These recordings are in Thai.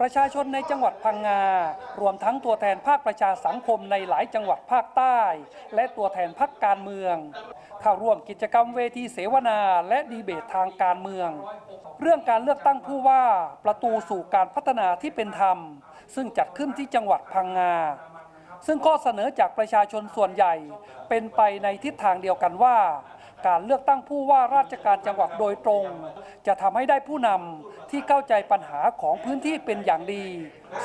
ประชาชนในจังหวัดพังงา รวมทั้งตัวแทนภาคประชาสังคมในหลายจังหวัดภาคใต้ และตัวแทนพรรคการเมือง เข้าร่วมกิจกรรมเวทีเสวนาและดีเบตทางการเมือง เรื่องการเลือกตั้งผู้ว่าประตูสู่การพัฒนาที่เป็นธรรม ซึ่งจัดขึ้นที่จังหวัดพังงา ซึ่งข้อเสนอจากประชาชนส่วนใหญ่เป็นไปในทิศทางเดียวกันว่า การเลือกตั้งผู้ว่าราชการจังหวัดโดยตรง จะทำให้ได้ผู้นำที่เข้าใจปัญหาของพื้นที่เป็นอย่างดี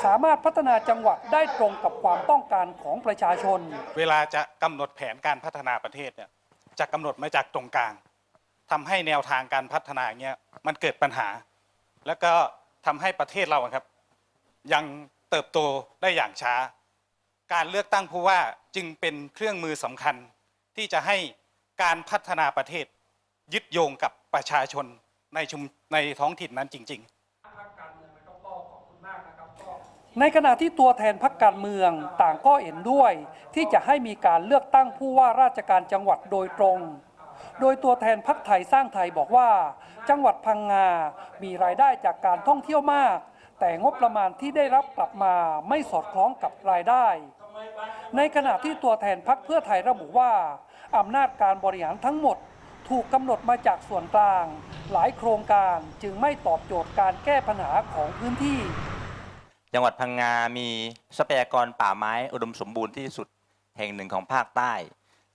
สามารถพัฒนาจังหวัดได้ตรงกับความต้องการของประชาชน เวลาจะกำหนดแผนการพัฒนาประเทศเนี่ยจะกำหนดมาจากตรงกลางทำให้แนวทางการพัฒนาเงี้ยมันเกิดปัญหา แล้วก็ทำให้ประเทศเราครับ ยังเติบโตได้อย่างช้า การเลือกตั้งผู้ว่าจึงเป็นเครื่องมือสำคัญที่จะให้ การพัฒนาประเทศ ยึดโยงกับประชาชนในชุมในท้องถิ่นนั้นจริง ๆ ในขณะที่ตัวแทนพรรคการเมืองต่างก็เห็นด้วย ที่จะให้มีการเลือกตั้งผู้ว่าราชการจังหวัดโดยตรง โดยตัวแทนพรรคไทยสร้างไทยบอกว่า จังหวัดพังงา มีรายได้จากการท่องเที่ยวมาก แต่งบประมาณที่ได้รับกลับมาไม่สอดคล้องกับรายได้ ในขณะที่ตัวแทนพรรคเพื่อไทยระบุว่า อำนาจการบริหารทั้งหมด ถูกกำหนดมาจากส่วนกลาง หลายโครงการจึงไม่ตอบโจทย์การแก้ปัญหาของพื้นที่ จังหวัดพังงา มีทรัพยากรป่าไม้อุดมสมบูรณ์ที่สุดแห่งหนึ่งของภาคใต้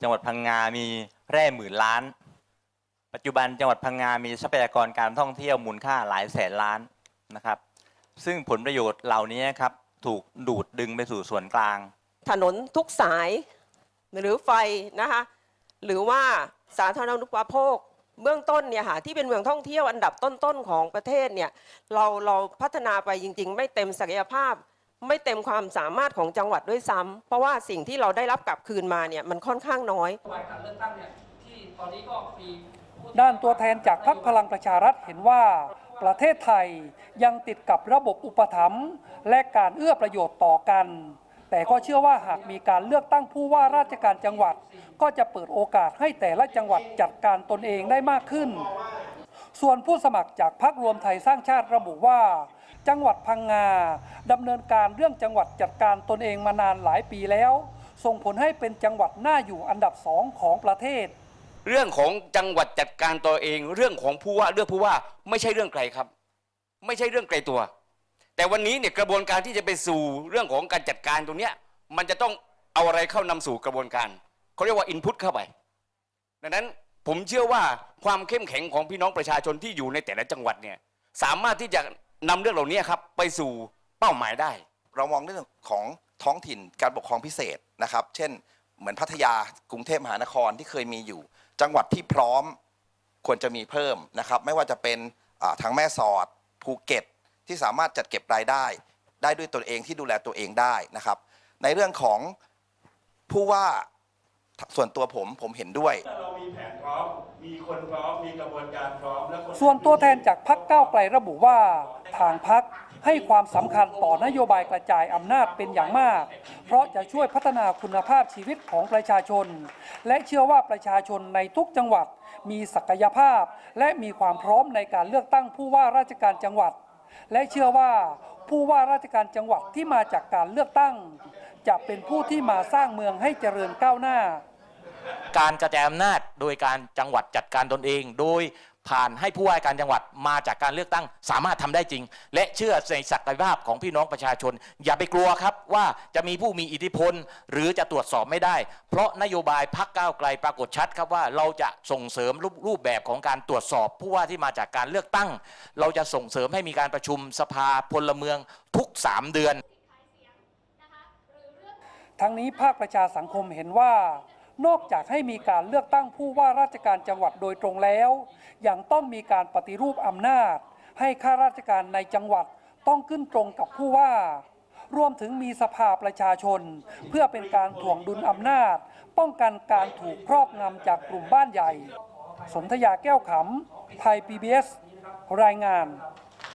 จังหวัดพังงา มีแร่หมื่นล้าน ปัจจุบันจังหวัดพังงา มีทรัพยากรการท่องเที่ยวมูลค่าหลายแสนล้านนะครับ ซึ่งผลประโยชน์เหล่านี้ครับถูกดูดดึงไปสู่ส่วนกลาง ถนนทุกสายหรือไฟนะคะ หรือว่าสาธารณูปโภคเบื้องต้นเนี่ยค่ะที่เป็นเมืองท่องเที่ยวอันดับต้นๆของประเทศเนี่ยเราเราพัฒนาไปจริง ๆ ไม่เต็มศักยภาพ ไม่เต็มความสามารถของจังหวัดด้วยซ้ำเพราะว่าสิ่งที่เราได้รับกลับคืนมาเนี่ยมันค่อนข้างน้อยด้านตัวแทนจากพรรคพลังประชารัฐเห็นว่าประเทศไทยยังติดกับระบบอุปถัมภ์และการเอื้อประโยชน์ต่อกัน แต่ก็เชื่อว่าหากมีการเลือกตั้งผู้ว่าราชการจังหวัด ก็จะเปิดโอกาสให้แต่ละจังหวัดจัดการตนเองได้มากขึ้น ส่วนผู้สมัครจากพรรครวมไทยสร้างชาติระบุว่า จังหวัดพังงาดำเนินการเรื่องจังหวัดจัดการตนเองมานานหลายปีแล้ว ส่งผลให้เป็นจังหวัดน่าอยู่อันดับสองของประเทศ เรื่องของจังหวัดจัดการตัวเอง เรื่องของผู้ว่าเลือกผู้ว่า ไม่ใช่เรื่องไกลครับ ไม่ใช่เรื่องไกลตัว แต่วันนี้เนี่ยกระบวนการที่จะไปสู่เรื่องของการจัดการตรงเนี้ยมันจะต้องเอาอะไรเข้านำสู่กระบวนการเขาเรียกว่าอินพุตเข้าไป ดังนั้นผมเชื่อว่าความเข้มแข็งของพี่น้องประชาชนที่อยู่ในแต่ละจังหวัดเนี่ยสามารถที่จะนำเรื่องเหล่านี้ครับไปสู่เป้าหมายได้ เรามองเรื่องของท้องถิ่นการปกครองพิเศษนะครับ เช่น เหมือนพัทยากรุงเทพมหานครที่เคยมีอยู่ จังหวัดที่พร้อมควรจะมีเพิ่มนะครับ ไม่ว่าจะเป็นทางแม่สอดภูเก็ต ที่สามารถจัดเก็บรายได้ ได้ด้วยตนเองที่ดูแลตัวเองได้นะครับ ในเรื่องของผู้ว่าส่วนตัวผมผมเห็นด้วย เรามีแผนพร้อม มีคนพร้อม มีกระบวนการพร้อม และคนส่วนตัวแทนจากพักก้าวไกลระบุว่า ทางพักให้ความสำคัญต่อนโยบายกระจายอำนาจเป็นอย่างมาก เพราะจะช่วยพัฒนาคุณภาพชีวิตของประชาชน และเชื่อว่าประชาชนในทุกจังหวัด มีศักยภาพ และมีความพร้อมในการเลือกตั้งผู้ว่าราชการจังหวัด และเชื่อว่าผู้ว่าราชการจังหวัดที่มาจากการเลือกตั้ง จะเป็นผู้ที่มาสร้างเมืองให้เจริญก้าวหน้า การกระจายอำนาจโดยการจังหวัดจัดการตนเอง โดย ผ่านให้ผู้ว่าการจังหวัดมาจากการเลือกตั้ง สามารถทำได้จริง และเชื่อในศักยภาพของพี่น้องประชาชน อย่าไปกลัวครับว่าจะมีผู้มีอิทธิพล หรือจะตรวจสอบไม่ได้ เพราะนโยบายพักก้าวไกลปรากฏชัดครับว่าเราจะส่งเสริมรูปรูปแบบของการตรวจสอบ ผู้ว่าที่มาจากการเลือกตั้ง เราจะส่งเสริมให้มีการประชุมสภาพลเมืองทุก 3 เดือน ทั้งนี้ภาคประชาสังคมเห็นว่า นอกจากให้มีการเลือกตั้งผู้ว่าราชการจังหวัดโดยตรงแล้ว ยังต้องมีการปฏิรูปอำนาจ ให้ข้าราชการในจังหวัดต้องขึ้นตรงกับผู้ว่ารวมถึงมีสภาประชาชน เพื่อเป็นการถ่วงดุลอำนาจ ป้องกันการถูกครอบงำจากกลุ่มบ้านใหญ่ สนธยาแก้วขำ ไทย PBS รายงาน